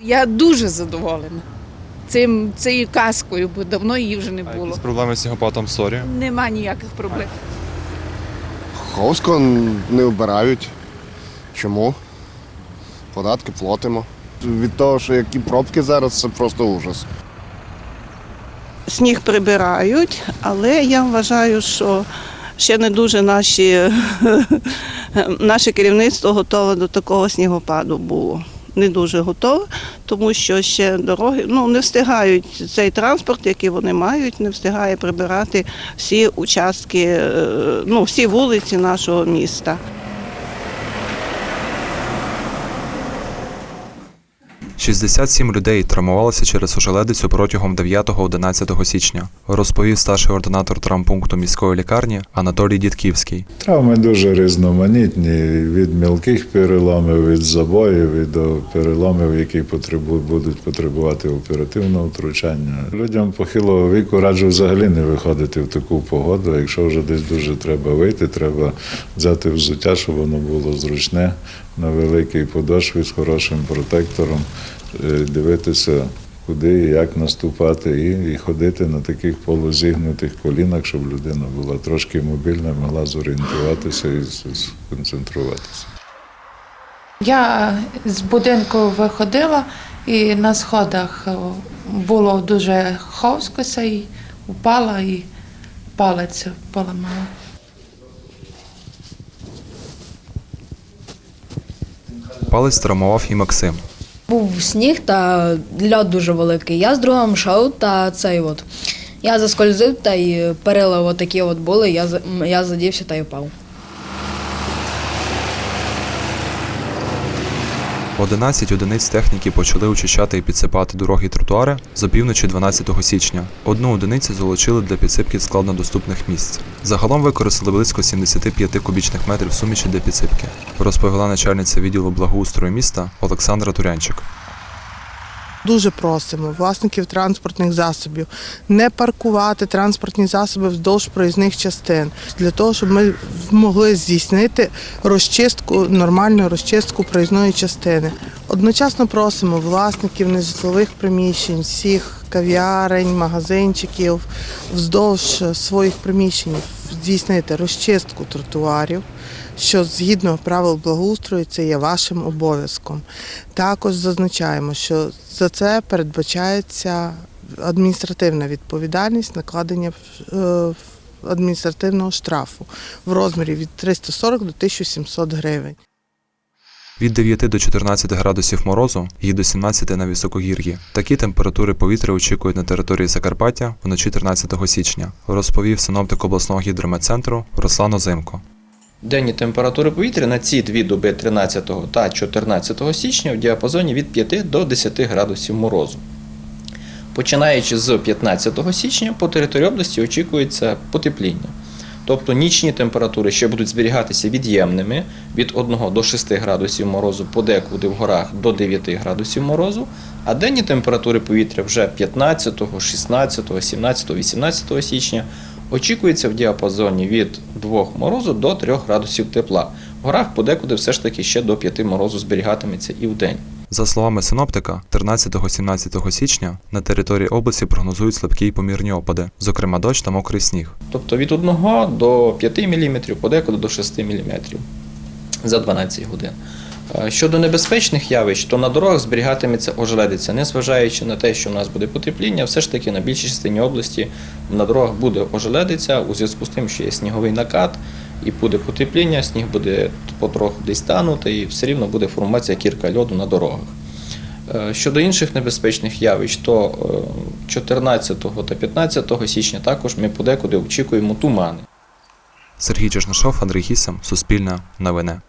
Я дуже задоволена цим, цією казкою, бо давно її вже не А було. якісь проблеми з снігопадом сорі? Нема ніяких проблем. Ховсько не вбирають. Чому? Податки платимо. Від того, що які пробки зараз, це просто ужас. Сніг прибирають, але я вважаю, що ще не дуже наші, наше керівництво готове до такого снігопаду було. Не дуже готова, тому що ще дороги ну, не встигають цей транспорт, який вони мають, не встигає прибирати всі участки, е, ну, всі вулиці нашого міста. 67 людей травмувалися через ожеледицю протягом 9-11 січня, розповів старший ординатор травмпункту міської лікарні Анатолій Дідківський. Травми дуже різноманітні від мілких переломів, від забоїв і до переломів, які будуть потребувати оперативного втручання. Людям похилого віку раджу взагалі не виходити в таку погоду. Якщо вже десь дуже треба вийти, треба взяти взуття, щоб воно було зручне на великій подошві з хорошим протектором, е, дивитися. Куди і як наступати, і, ходити на таких полузігнутих колінах, щоб людина була трошки мобільна, могла зорієнтуватися і сконцентруватися. Я з будинку виходила і на сходах е, було дуже ховскося і упала і палець поламала. Палець травмував і Максим. Був сніг та льод дуже великий. Я з другом шов та цей от. Я заскользив та й перила отакі от були, я, я задівся та й впав. 11 одиниць техніки почали очищати і підсипати дороги і тротуари з опівночі 12 січня. Одну одиницю залучили для підсипки складнодоступних місць. Загалом використали близько 75 кубічних метрів суміші для підсипки, розповіла начальниця відділу благоустрою міста Олександра Турянчик. Дуже просимо власників транспортних засобів не паркувати транспортні засоби вздовж проїзних частин для того, щоб ми могли здійснити розчистку, нормальну розчистку проїзної частини. Одночасно просимо власників нежитлових приміщень, всіх кав'ярень, магазинчиків вздовж своїх приміщень здійснити розчистку тротуарів, що згідно правил благоустрою це є вашим обов'язком. Також зазначаємо, що за це передбачається адміністративна відповідальність накладення е, адміністративного штрафу в розмірі від 340 до 1700 гривень. Від 9 до 14 градусів морозу і до 17 на високогір'ї. Такі температури повітря очікують на території Закарпаття вночі 13 січня, розповів синоптик обласного гідрометцентру Руслан Озимко. Денні температури повітря на ці дві доби 13 та 14 січня в діапазоні від 5 до 10 градусів морозу. Починаючи з 15 січня по території області очікується потепління. Тобто нічні температури ще будуть зберігатися від'ємними від 1 до 6 градусів морозу, подекуди в горах до 9 градусів морозу, а денні температури повітря вже 15, 16, 17, 18 січня очікується в діапазоні від 2 морозу до 3 градусів тепла. В горах подекуди все ж таки ще до 5 морозу зберігатиметься і в день. За словами синоптика, 13-17 січня на території області прогнозують слабкі й помірні опади, зокрема дощ та мокрий сніг. Тобто від 1 до 5 мм, подекуди до 6 мм за 12 годин. Е, Щодо небезпечних явищ, то на дорогах зберігатиметься ожеледиця, незважаючи на те, що в нас буде потепління, все ж таки на більшій частині області на дорогах буде ожеледиця у зв'язку з тим, що є сніговий накат і буде потепління, сніг буде потроху десь танути, і все рівно буде формуватися кірка льоду на дорогах. Е, Щодо інших небезпечних явищ, то е, 14 та 15 січня також ми подекуди очікуємо тумани. Сергій Чернишов, Андрій Гісем, Суспільне, Новини.